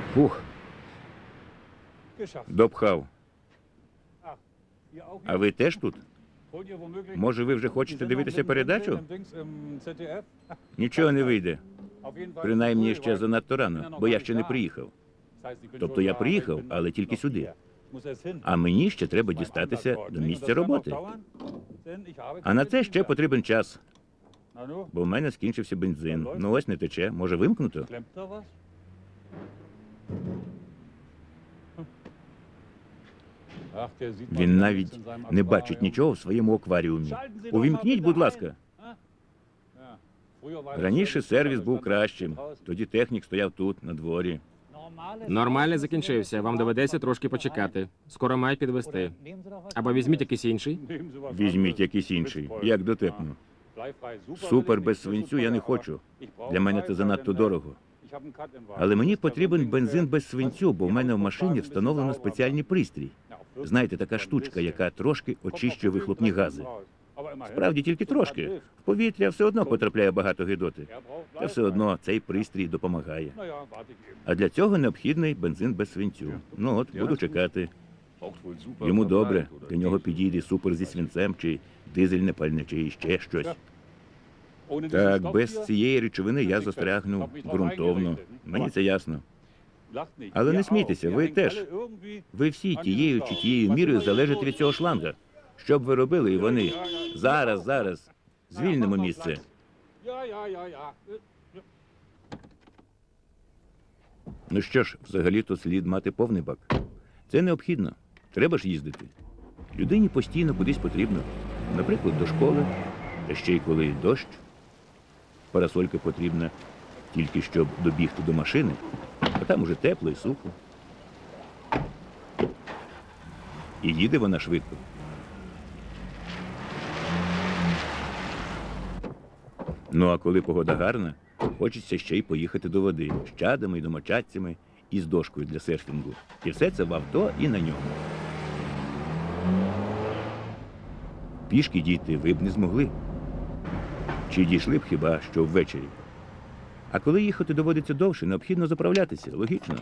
Фух, допхав. А ви теж тут? Може, ви вже хочете дивитися передачу? Нічого не вийде. Принаймні ще занадто рано, бо я ще не приїхав. Тобто я приїхав, але тільки сюди. А мені ще треба дістатися до місця роботи. А на це ще потрібен час, бо в мене скінчився бензин. Ну ось не тече. Може вимкнуто? Він навіть не бачить нічого в своєму акваріумі. Увімкніть, будь ласка. Раніше сервіс був кращим. Тоді технік стояв тут, на дворі. Нормальний закінчився. Вам доведеться трошки почекати. Скоро мають підвести. Або візьміть якийсь інший. Візьміть якийсь інший, як дотепно. Супер без свинцю я не хочу. Для мене це занадто дорого. Але мені потрібен бензин без свинцю, бо в мене в машині встановлено спеціальний пристрій. Знаєте, така штучка, яка трошки очищує вихлопні гази. Справді тільки трошки. В повітря все одно потрапляє багато гидоти. Та все одно цей пристрій допомагає. А для цього необхідний бензин без свинцю. Ну от, буду чекати. Йому добре, для нього підійде супер зі свинцем, чи дизельне пальне, чи ще щось. Так, без цієї речовини я застрягну ґрунтовно. Мені це ясно. Але не смійтеся, ви теж. Ви всі тією чи тією мірою залежите від цього шланга. Що б ви робили, і вони? Зараз, зараз. Звільнимо місце. Ну що ж, взагалі-то слід мати повний бак. Це необхідно. Треба ж їздити. Людині постійно кудись потрібно. Наприклад, до школи, та ще й коли дощ. Парасолька потрібна тільки щоб добігти до машини, а там уже тепло і сухо. І їде вона швидко. Ну а коли погода гарна, хочеться ще й поїхати до води з чадами і домочадцями і з дошкою для серфінгу. І все це в авто і на ньому. Пішки дійти ви б не змогли. Чи дійшли б хіба що ввечері? А коли їхати доводиться довше, необхідно заправлятися, логічно.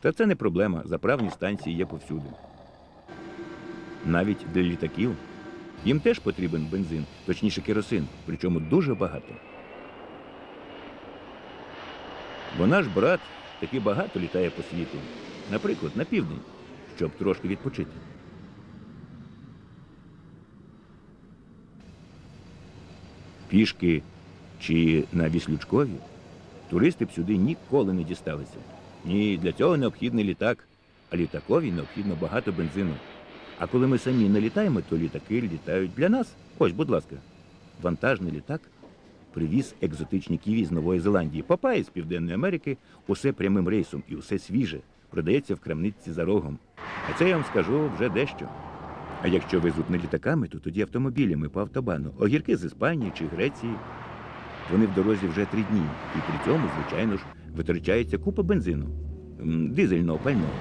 Та це не проблема, заправні станції є повсюди. Навіть для літаків. Їм теж потрібен бензин, точніше керосин, причому дуже багато. Бо наш брат таки багато літає по світу, наприклад, на південь, щоб трошки відпочити. Пішки чи на Віслючкові туристи б сюди ніколи не дісталися. Ні, для цього необхідний літак, а літакові необхідно багато бензину. А коли ми самі не літаємо, то літаки літають для нас. Ось, будь ласка, вантажний літак привіз екзотичні ківі з Нової Зеландії. Папаї з Південної Америки, усе прямим рейсом і усе свіже. Продається в крамниці за рогом. А це я вам скажу вже дещо. А якщо везуть не літаками, то тоді автомобілями по автобану. Огірки з Іспанії чи Греції. Вони в дорозі вже три дні, і при цьому, звичайно ж, витрачається купа бензину, дизельного пального.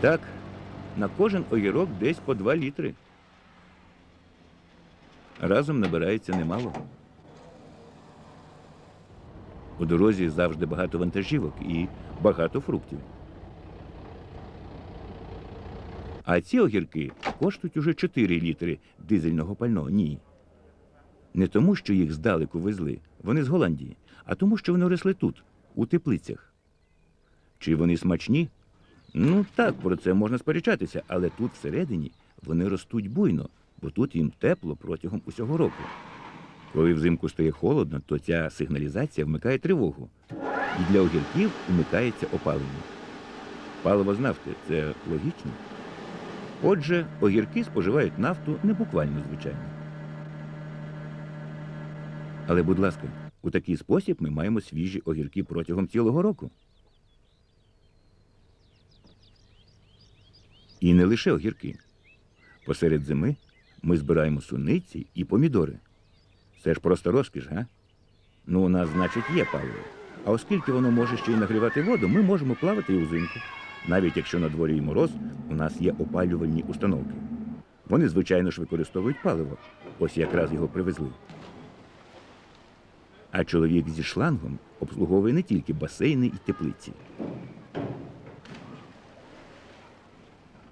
Так, на кожен огірок десь по 2 літри. Разом набирається немало. У дорозі завжди багато вантажівок і багато фруктів. А ці огірки коштують уже 4 літри дизельного пального. Ні. Не тому, що їх здалеку везли, вони з Голландії, а тому, що вони росли тут, у теплицях. Чи вони смачні? Ну так, про це можна сперечатися, але тут всередині вони ростуть буйно, бо тут їм тепло протягом усього року. Коли взимку стає холодно, то ця сигналізація вмикає тривогу. І для огірків вмикається опалення. Паливо з нафти це логічно. Отже, огірки споживають нафту не буквально, звичайно. Але, будь ласка, у такий спосіб ми маємо свіжі огірки протягом цілого року. І не лише огірки. Посеред зими ми збираємо суниці і помідори. Це ж просто розкіш, га? Ну, у нас, значить, є паливо. А оскільки воно може ще й нагрівати воду, ми можемо плавати і узимку. Навіть якщо на дворі і мороз, у нас є опалювальні установки. Вони, звичайно ж, використовують паливо. Ось якраз його привезли. А чоловік зі шлангом обслуговує не тільки басейни і теплиці.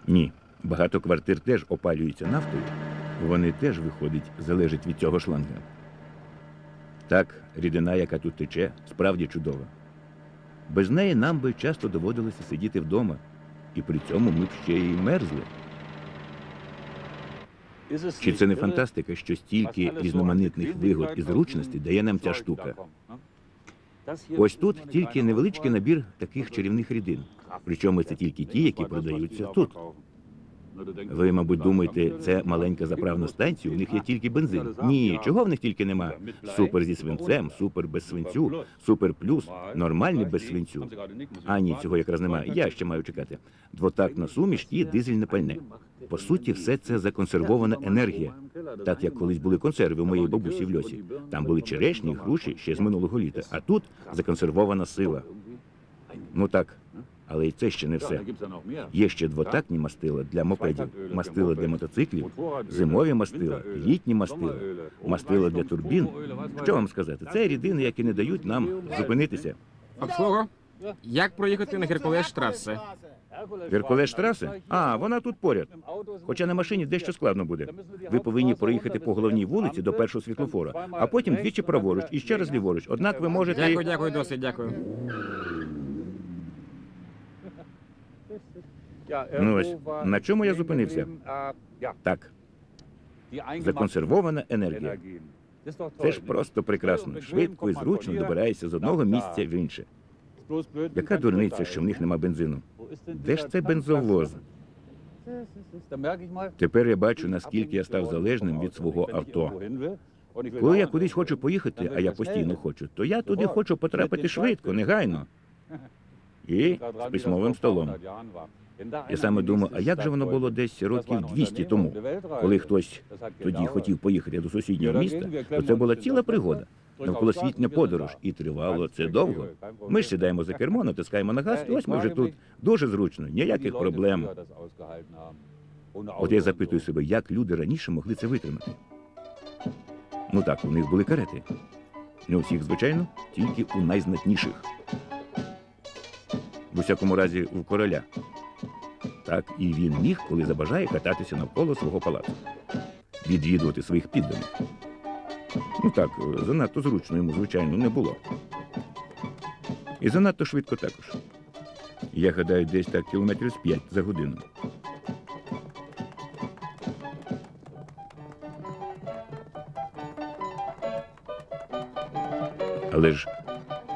Ні, багато квартир теж опалюються нафтою. Вони теж, виходить, залежать від цього шланга. Так, рідина, яка тут тече, справді чудова. Без неї нам би часто доводилося сидіти вдома, і при цьому ми б ще й мерзли. Чи це не фантастика, що стільки різноманітних вигод і зручностей дає нам ця штука? Ось тут тільки невеличкий набір таких чарівних рідин. Причому це тільки ті, які продаються тут. Ви, мабуть, думаєте, це маленька заправна станція, у них є тільки бензин. Ні, чого в них тільки нема. Супер зі свинцем, супер без свинцю, супер плюс, нормальний без свинцю. А ні, цього якраз немає. Я ще маю чекати. Двотактна суміш і дизельне пальне. По суті, все це законсервована енергія, так як колись були консерви у моєї бабусі в льосі. Там були черешні, груші ще з минулого літа. А тут законсервована сила. Ну так, але і це ще не все. Є ще двотактні мастила для мопедів, мастила для мотоциклів, зимові мастила, літні мастила, мастила для турбін. Що вам сказати? Це рідини, які не дають нам зупинитися. Обслуго? Як проїхати на Геркулес Штрасе? Геркулес Штрасе? А, вона тут поряд. Хоча на машині дещо складно буде. Ви повинні проїхати по головній вулиці до першого світлофора, а потім двічі праворуч і ще раз ліворуч. Однак ви можете. Дякую, дякую, досить, дякую. Ну ось, на чому я зупинився? Так, законсервована енергія. Це ж просто прекрасно. Швидко і зручно добираєшся з одного місця в інше. Яка дурниця, що в них нема бензину? Де ж це бензовоз? Тепер я бачу, наскільки я став залежним від свого авто. Коли я кудись хочу поїхати, а я постійно хочу, то я туди хочу потрапити швидко, негайно. І з письмовим столом. Я саме думаю, а як же воно було десь років 200 тому, коли хтось тоді хотів поїхати до сусіднього міста, то це була ціла пригода. Навколосвітня подорож, і тривало це довго. Ми ж сідаємо за кермо, натискаємо на газ, і ось ми вже тут. Дуже зручно, ніяких проблем. От я запитую себе, як люди раніше могли це витримати. Ну так, у них були карети. Не у всіх, звичайно, тільки у найзнатніших. В усякому разі, у короля. Так і він міг, коли забажає кататися навколо свого палацу, відвідувати своїх підданих. Ну так, занадто зручно йому, звичайно, не було. І занадто швидко також. Я гадаю, десь так кілометрів з п'ять за годину. Але ж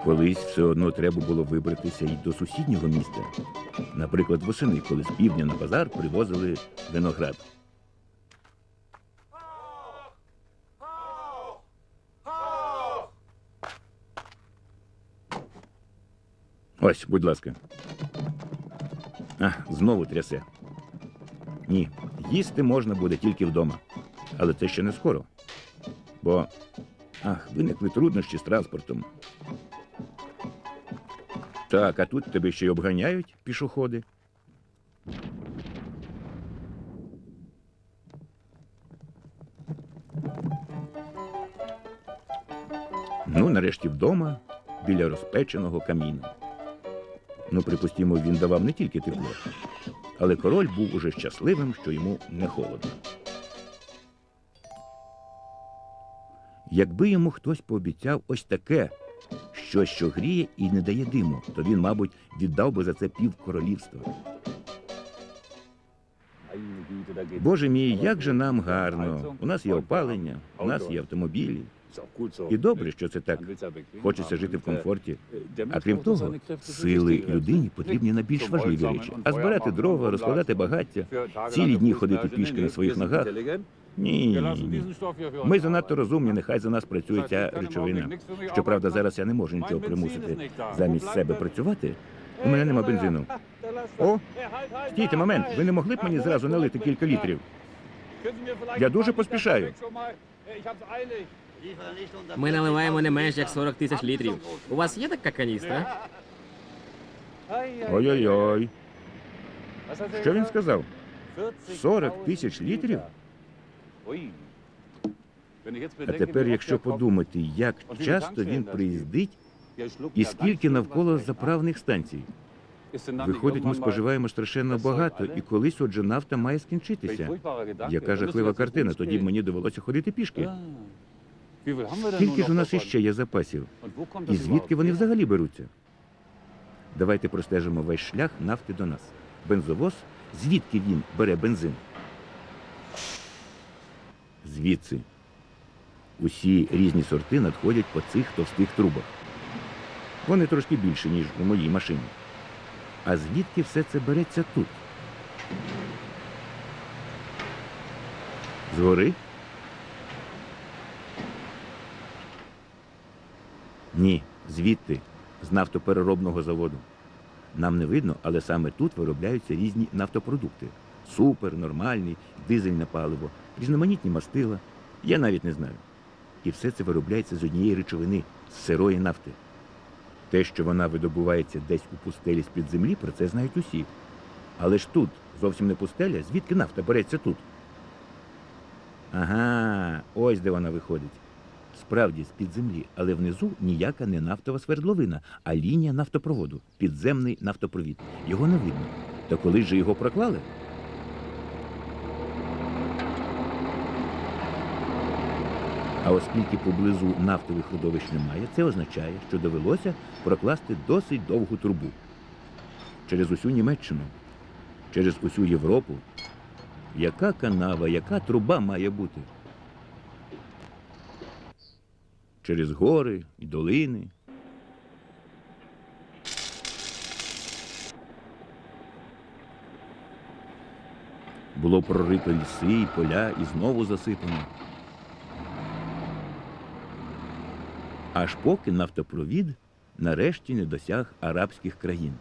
колись все одно треба було вибратися і до сусіднього міста. Наприклад, восени, коли з півдня на базар привозили виноград. Ось, будь ласка. А, знову трясе. Ні, їсти можна буде тільки вдома. Але це ще не скоро. Бо. Ах, виникли труднощі з транспортом. Так, а тут тебе ще й обганяють пішоходи. Ну, нарешті вдома, біля розпеченого каміна. Ну, припустімо, він давав не тільки тепло, але король був уже щасливим, що йому не холодно. Якби йому хтось пообіцяв ось таке, щось, що гріє і не дає диму, то він, мабуть, віддав би за це пів королівства. Боже мій, як же нам гарно. У нас є опалення, у нас є автомобілі. І добре, що це так. Хочеться жити в комфорті. А крім того, сили людині потрібні на більш важливі речі. А збирати дрова, розкладати багаття, цілі дні ходити пішки на своїх ногах. Ні. Ми занадто розумні, нехай за нас працює ця речовина. Щоправда, зараз я не можу нічого примусити замість себе працювати. У мене нема бензину. О, стійте момент. Ви не могли б мені зразу налити кілька літрів? Я дуже поспішаю. Ми наливаємо не менш як 40 тисяч літрів. У вас є така каністра? Ой-ой-ой. Що він сказав? 40 тисяч літрів? А тепер, якщо подумати, як часто він приїздить і скільки навколо заправних станцій. Виходить, ми споживаємо страшенно багато, і колись отже нафта має скінчитися. Яка жахлива картина, тоді б мені довелося ходити пішки. Скільки ж у нас іще є запасів? І звідки вони взагалі беруться? Давайте простежимо весь шлях нафти до нас. Бензовоз, звідки він бере бензин? Звідси. Усі різні сорти надходять по цих товстих трубах. Вони трошки більші, ніж у моїй машині. А звідки все це береться тут? Згори? Ні, звідти, з нафтопереробного заводу. Нам не видно, але саме тут виробляються різні нафтопродукти. Супер, нормальний, дизельне паливо, різноманітні мастила. Я навіть не знаю. І все це виробляється з однієї речовини з сирої нафти. Те, що вона видобувається десь у пустелі з-під землі, про це знають усі. Але ж тут зовсім не пустеля, звідки нафта береться тут? Ага, ось де вона виходить. Справді, з-під землі, але внизу ніяка не нафтова свердловина, а лінія нафтопроводу, підземний нафтопровід. Його не видно. Та коли ж його проклали? А оскільки поблизу нафтових родовищ немає, це означає, що довелося прокласти досить довгу трубу через усю Німеччину, через усю Європу. Яка канава, яка труба має бути? Через гори і долини. Було прорито ліси і поля і знову засипано. Аж поки нафтопровід нарешті не досяг арабських країн.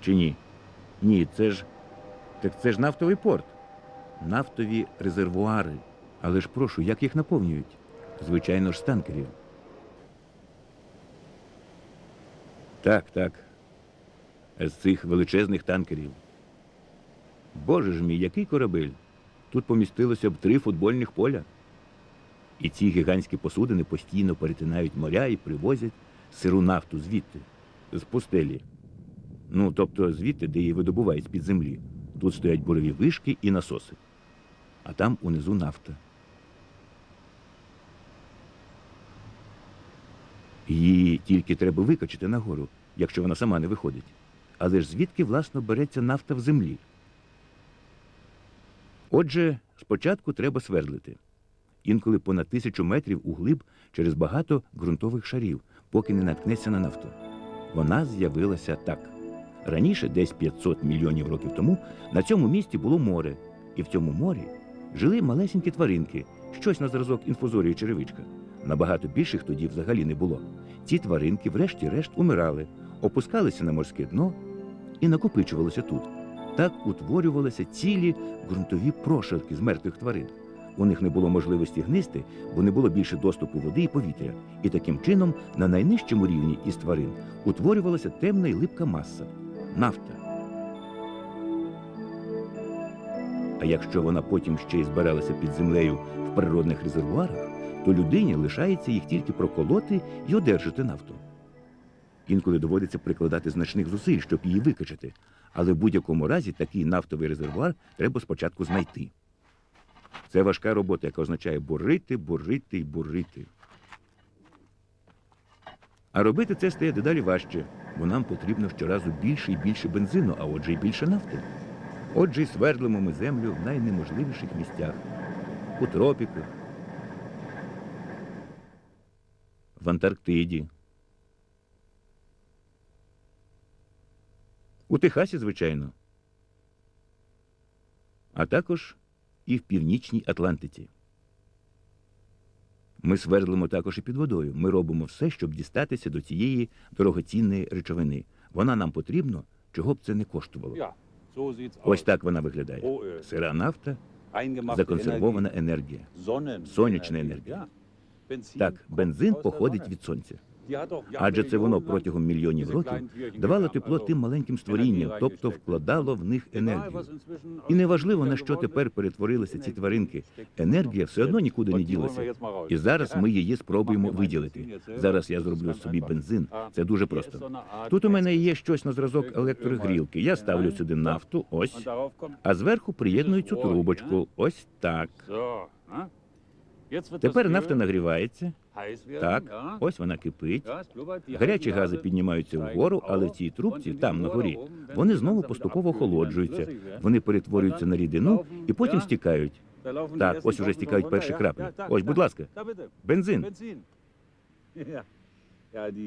Чи ні? Ні, це ж так це ж нафтовий порт, нафтові резервуари. Але ж прошу, як їх наповнюють? Звичайно ж, з танкерів. Так, так. З цих величезних танкерів. Боже ж мій, який корабель? Тут помістилося б три футбольних поля. І ці гігантські посудини постійно перетинають моря і привозять сиру нафту звідти, з пустелі. Ну, тобто звідти, де її видобувають з-під землі. Тут стоять бурові вишки і насоси. А там унизу нафта. Її тільки треба викачати нагору, якщо вона сама не виходить. Але ж звідки, власно, береться нафта в землі? Отже, спочатку треба свердлити інколи понад тисячу метрів углиб через багато ґрунтових шарів, поки не наткнеться на нафту. Вона з'явилася так. Раніше, десь 500 мільйонів років тому, на цьому місці було море, і в цьому морі жили малесенькі тваринки, щось на зразок інфузорії черевичка. Набагато більших тоді взагалі не було. Ці тваринки, врешті-решт, умирали, опускалися на морське дно і накопичувалися тут. Так утворювалися цілі ґрунтові прошарки з мертвих тварин. У них не було можливості гнисти, бо не було більше доступу води і повітря. І таким чином на найнижчому рівні із тварин утворювалася темна і липка маса нафта. А якщо вона потім ще й збиралася під землею в природних резервуарах, то людині лишається їх тільки проколоти і одержати нафту. Інколи доводиться прикладати значних зусиль, щоб її викачати, але в будь-якому разі такий нафтовий резервуар треба спочатку знайти. Це важка робота, яка означає бурити, бурити і бурити. А робити це стає дедалі важче, бо нам потрібно щоразу більше і більше бензину, а отже й більше нафти. Отже, й свердлимо ми землю в найнеможливіших місцях у тропіках, в Антарктиді, у Техасі, звичайно, а також і в північній Атлантиці. Ми свердлимо також і під водою. Ми робимо все, щоб дістатися до цієї дорогоцінної речовини. Вона нам потрібна, чого б це не коштувало. Ось так вона виглядає. Сира нафта, законсервована енергія. сонячна енергія. Так, бензин походить від сонця. Адже це воно протягом мільйонів років давало тепло тим маленьким створінням, тобто вкладало в них енергію. І неважливо, на що тепер перетворилися ці тваринки. Енергія все одно нікуди не ділася. І зараз ми її спробуємо виділити. Зараз я зроблю собі бензин. Це дуже просто. Тут у мене є щось на зразок електрогрілки. Я ставлю сюди нафту, ось, а зверху приєдную цю трубочку. Ось так. Тепер нафта нагрівається. Так, ось вона кипить. Гарячі гази піднімаються вгору, але в цій трубці, там на горі, вони знову поступово охолоджуються. Вони перетворюються на рідину і потім стікають. Так, ось уже стікають перші краплі. Ось, будь ласка, бензин.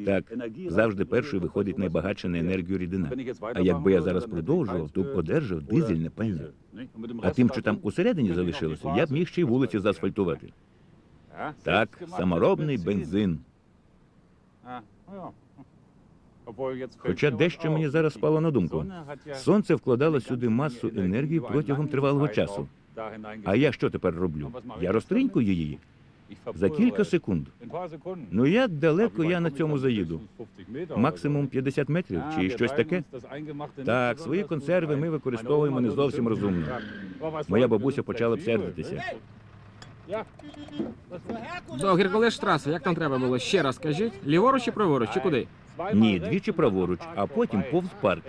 Так, завжди першою виходить найбагатша на енергію рідина. А якби я зараз продовжував, то б одержав дизельне пальне. А тим, що там усередині залишилося, я б міг ще й вулиці заасфальтувати. Так, саморобний бензин. Хоча дещо мені зараз спало на думку. Сонце вкладало сюди масу енергії протягом тривалого часу. А я що тепер роблю? Я розтринькую її за кілька секунд. Ну як далеко я на цьому заїду? Максимум 50 метрів чи щось таке? Так, свої консерви ми використовуємо не зовсім розумно. Моя бабуся почала б сердитися. До Геркулес-штраси, як там треба було? Ще раз скажіть. Ліворуч чи праворуч, чи куди? Ні, двічі праворуч, а потім повз парк.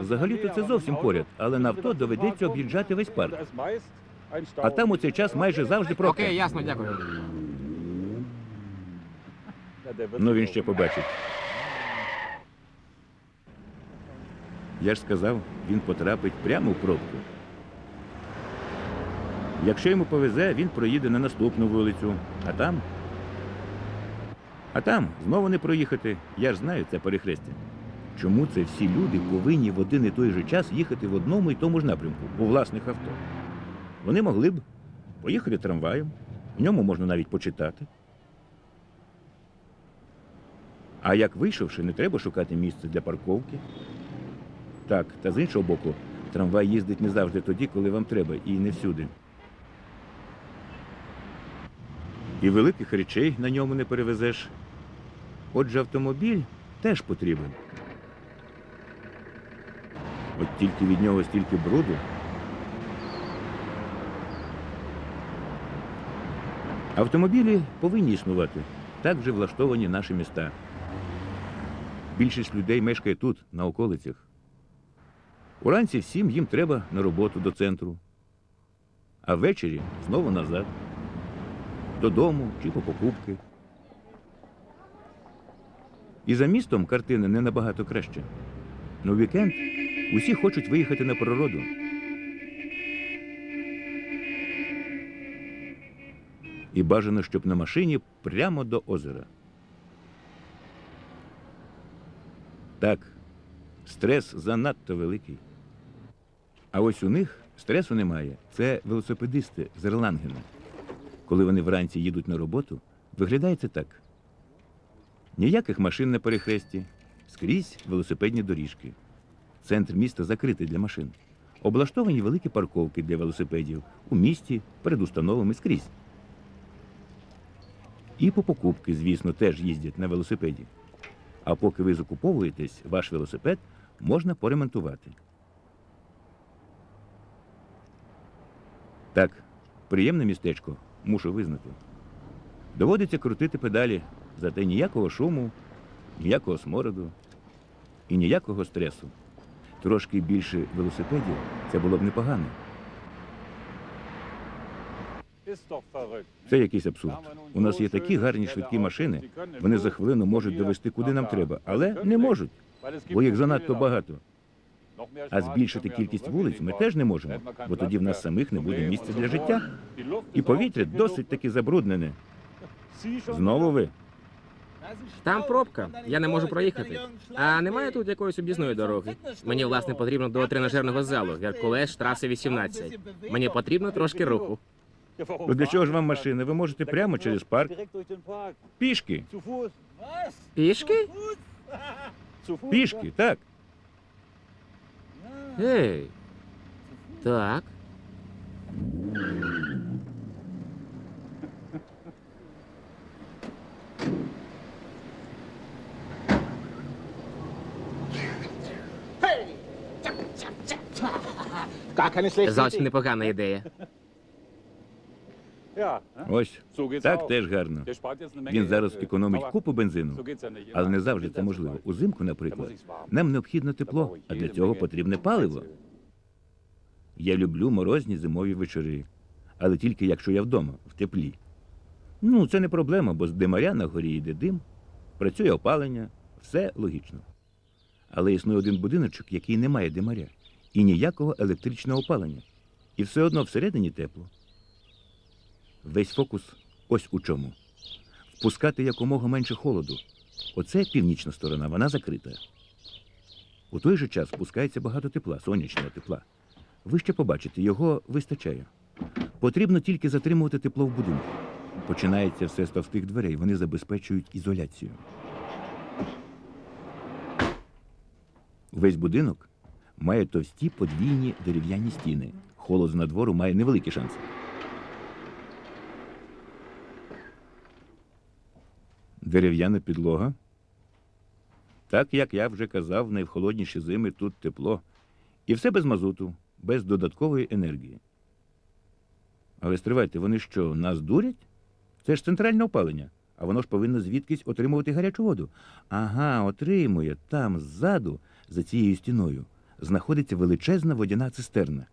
Взагалі-то це зовсім поряд, але на авто доведеться об'їжджати весь парк. А там у цей час майже завжди пробка. Окей, ясно, дякую. Ну він ще побачить. Я ж сказав, він потрапить прямо в пробку. Якщо йому повезе, він проїде на наступну вулицю, а там. А там знову не проїхати. Я ж знаю це перехрестя. Чому це всі люди повинні в один і той же час їхати в одному і тому ж напрямку у власних авто? Вони могли б поїхати трамваєм, в ньому можна навіть почитати. А як вийшовши, не треба шукати місце для парковки. Так, та з іншого боку, трамвай їздить не завжди тоді, коли вам треба, і не всюди. І великих речей на ньому не перевезеш. Отже, автомобіль теж потрібен. От тільки від нього стільки бруду. Автомобілі повинні існувати. Так вже влаштовані наші міста. Більшість людей мешкає тут, на околицях. Уранці всім їм треба на роботу до центру, а ввечері знову назад. Додому чи по покупки. І за містом картина не набагато краще. На вікенд усі хочуть виїхати на природу. І бажано, щоб на машині прямо до озера. Так, стрес занадто великий. А ось у них стресу немає. Це велосипедисти з Ерлангена. Коли вони вранці їдуть на роботу, виглядає це так. Ніяких машин на перехресті, скрізь велосипедні доріжки. Центр міста закритий для машин. Облаштовані великі парковки для велосипедів у місті, перед установами скрізь. І по покупки, звісно, теж їздять на велосипеді. А поки ви закуповуєтесь, ваш велосипед можна поремонтувати. Так, приємне містечко, мушу визнати. Доводиться крутити педалі, зате ніякого шуму, ніякого смороду і ніякого стресу. Трошки більше велосипедів це було б непогано. Це якийсь абсурд. У нас є такі гарні швидкі машини, вони за хвилину можуть довести куди нам треба, але не можуть, бо їх занадто багато. А збільшити кількість вулиць ми теж не можемо, бо тоді в нас самих не буде місця для життя. І повітря досить таки забруднене. Знову ви. Там пробка, я не можу проїхати. А немає тут якоїсь об'їзної дороги. Мені, власне, потрібно до тренажерного залу, Геркулес, траси 18. Мені потрібно трошки руху. Ну для чого ж вам машина? Ви можете прямо через парк. Пішки. Пішки? Пішки, так. Эй, так. Зовсім непогана ідея. Ось так теж гарно. Він зараз економить купу бензину, але не завжди це можливо. Узимку, наприклад, нам необхідно тепло, а для цього потрібне паливо. Я люблю морозні зимові вечори, але тільки якщо я вдома, в теплі. Ну, це не проблема, бо з димаря на горі йде дим, працює опалення, все логічно. Але існує один будиночок, який не має димаря і ніякого електричного опалення. І все одно всередині тепло. Весь фокус ось у чому. Впускати якомога менше холоду. Оце північна сторона, вона закрита. У той же час впускається багато тепла, сонячного тепла. Ви ще побачите, його вистачає. Потрібно тільки затримувати тепло в будинку. Починається все з товстих дверей, вони забезпечують ізоляцію. Весь будинок має товсті подвійні дерев'яні стіни. Холод з надвору має невеликі шанси. Дерев'яна підлога. Так як я вже казав, в найхолодніші зими тут тепло. І все без мазуту, без додаткової енергії. Але стривайте, вони що, нас дурять? Це ж центральне опалення, а воно ж повинно звідкись отримувати гарячу воду. Ага, отримує там ззаду, за цією стіною, знаходиться величезна водяна цистерна.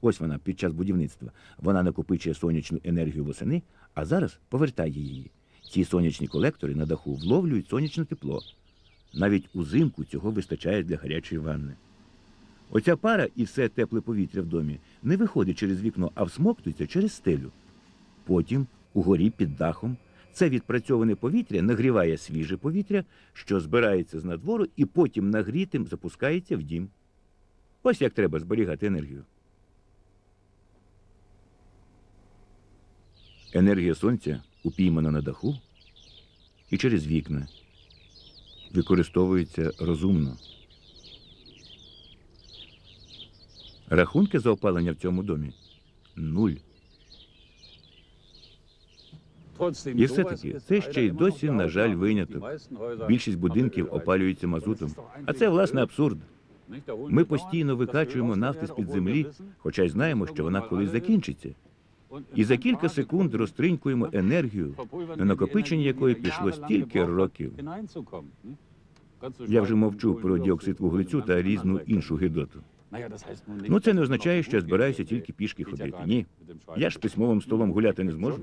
Ось вона під час будівництва. Вона накопичує сонячну енергію восени, а зараз повертає її. Ці сонячні колектори на даху вловлюють сонячне тепло. Навіть узимку цього вистачає для гарячої ванни. Оця пара і все тепле повітря в домі не виходить через вікно, а всмоктується через стелю. Потім, угорі під дахом, це відпрацьоване повітря нагріває свіже повітря, що збирається з надвору, і потім нагрітим запускається в дім. Ось як треба зберігати енергію. Енергія сонця упіймана на даху і через вікна. Використовується розумно. Рахунки за опалення в цьому домі нуль. І все-таки це ще й досі, на жаль, виняток. Більшість будинків опалюється мазутом. А це, власне, абсурд. Ми постійно викачуємо нафти з-під землі, хоча й знаємо, що вона колись закінчиться. І за кілька секунд розтринькуємо енергію, на накопичення якої пішло стільки років. Я вже мовчу про діоксид вуглецю та різну іншу гидоту. Ну, це не означає, що я збираюся тільки пішки ходити. Ні. Я ж письмовим столом гуляти не зможу.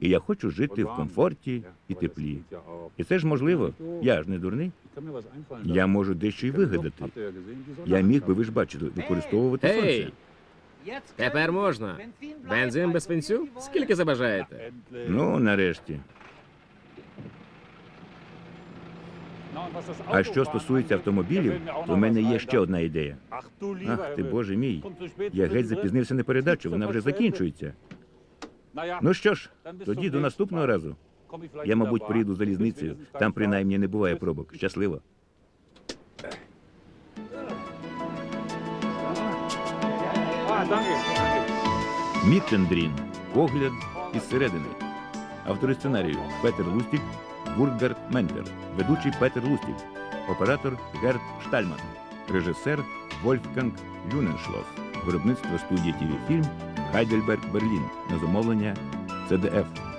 І я хочу жити в комфорті і теплі. І це ж можливо. Я ж не дурний. Я можу дещо й вигадати. Я міг би, ви ж бачили, використовувати сонце. Тепер можна. Бензин без пенсю? Скільки забажаєте? Ну, нарешті. А що стосується автомобілів, то в мене є ще одна ідея. Ах ти, боже мій. Я геть запізнився на передачу, вона вже закінчується. Ну що ж, тоді до наступного разу. Я, мабуть, приїду залізницею. Там принаймні не буває пробок. Щасливо. Міттендрін. Погляд із середини. Автори сценарію Петер Лустік, Бургард Мендер. Ведучий Петер Лустік. Оператор Герт Штальман. Режисер Вольфганг Люненшлос. Виробництво студії ТВ Фільм Гайдельберг Берлін. На замовлення ЦДФ.